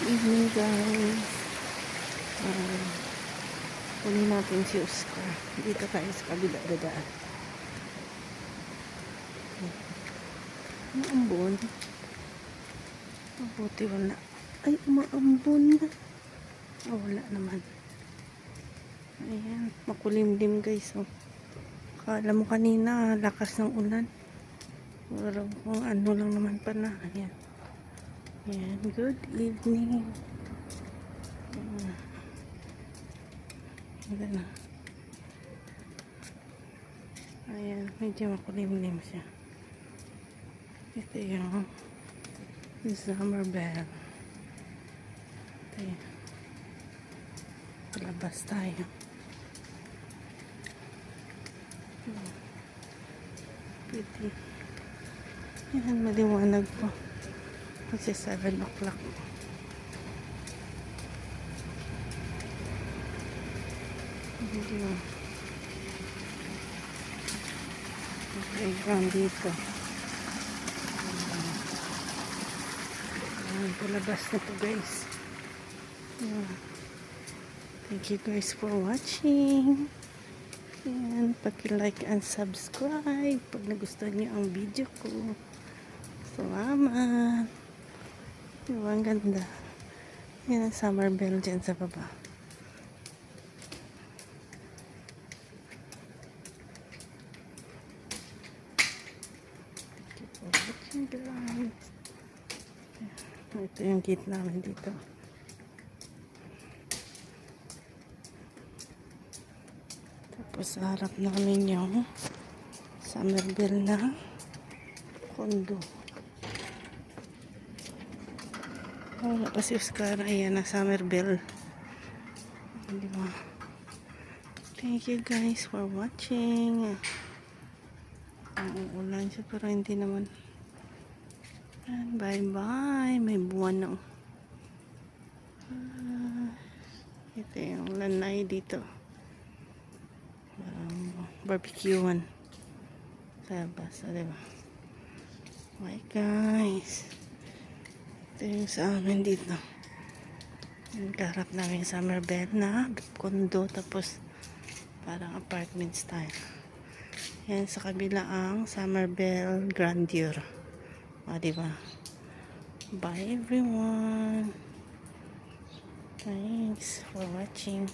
Evening guys. Um, kunin natin si Oscar. Dito tayo sa kabila dadaan. Ang ambon. Mabuti wala. Ay, umaambon na. Ah, wala naman. Ayan, makulimlim guys. Oh. Kala mo kanina, lakas ng ulan. Pero kung ano lang naman pala. Ayan. Ayan, good evening. Ayan. Ayan. Ayan, medyo makulimlim siya. Ito yung summer bell. Ito yun. Labas tayo. Pretty. Yan, maliwanag po. Kasi 7 o'clock. Hindi mo. Playground dito. Ayan, palabas na to guys. Ayan. Thank you guys for watching. Ayan, paki-like and subscribe pag nagustuhan niyo ang video ko. Salamat. Diba, ang ganda. Yan ang summer bell dyan sa baba. Watching guys. Ito yung gate namin dito. Tapos sa harap namin yung Somerville na kondo. Pa si Oscar. Ayan na Somerville. Di ba? Thank you guys for watching. Ang uulan siya pero hindi naman. Bye bye. May buwan na. Ah, ito yung lanay dito. Um, barbecuean sa labas, ah, diba? Bye guys. Ito yung sa amin dito. Yung karap namin sa Somerville na condo tapos parang apartment style. Yan sa kabila ang Somerville Grandeur. O, diba? Bye everyone. Thanks for watching.